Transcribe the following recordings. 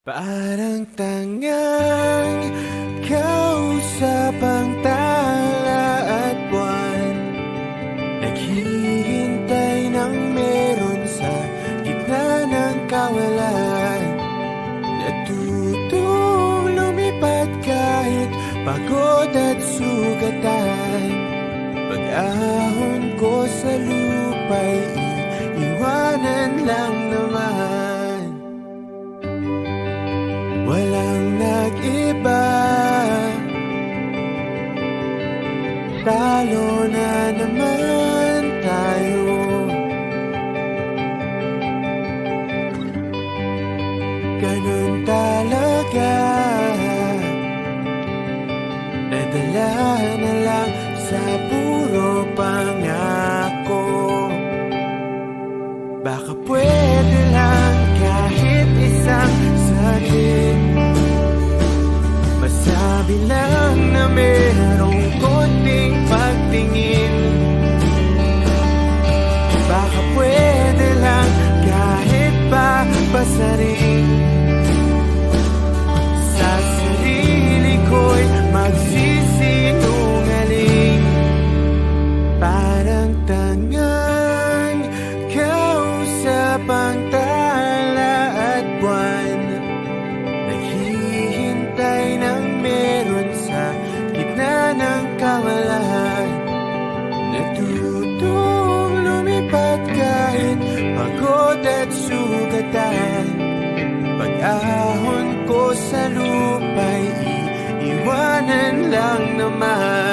Parang tangang kausap ang tala at buwan. Naghihintay ng meron sa gitna ng kawalan. Natutong lumipad kahit pagod at sugatan. Pag-ahon ko sa lupa'y iiwanan lang naman Nadala na lang sa puro pangako. Baka pwede lang kahit isang saglit. Masabi lang na merong pagod at sugatan Pag-ahon ko sa lupa'y iiwanan lang naman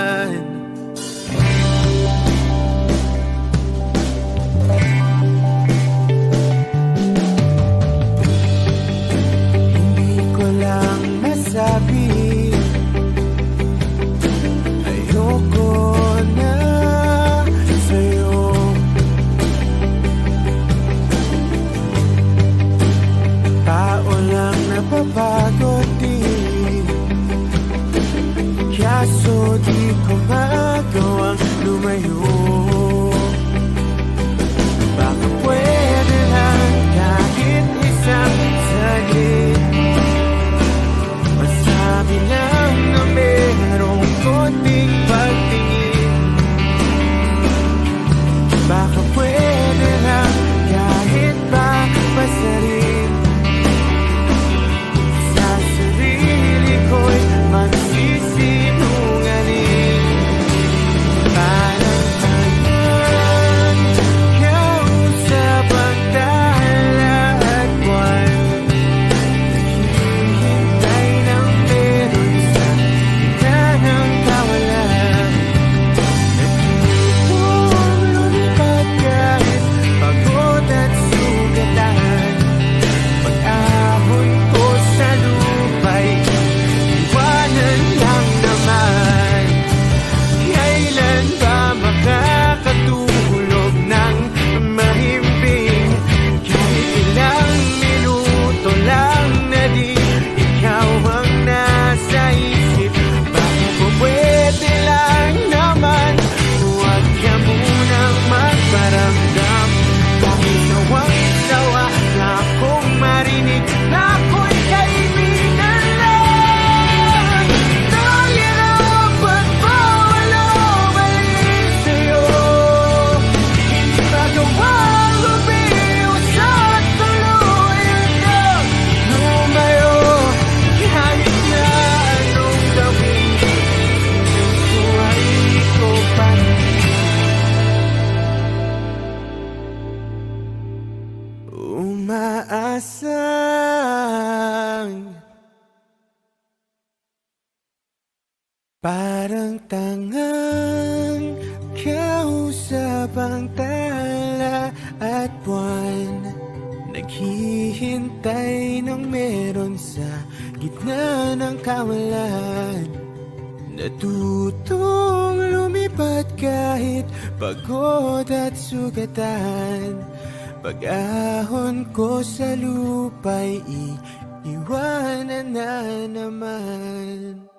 tangang kausap ang tala at buwan Naghihintay ng meron sa gitna ng kawalan. Natutong lumipad kahit pagod at sugatan. Pag-ahon ko sa lupa'y iiwanan na naman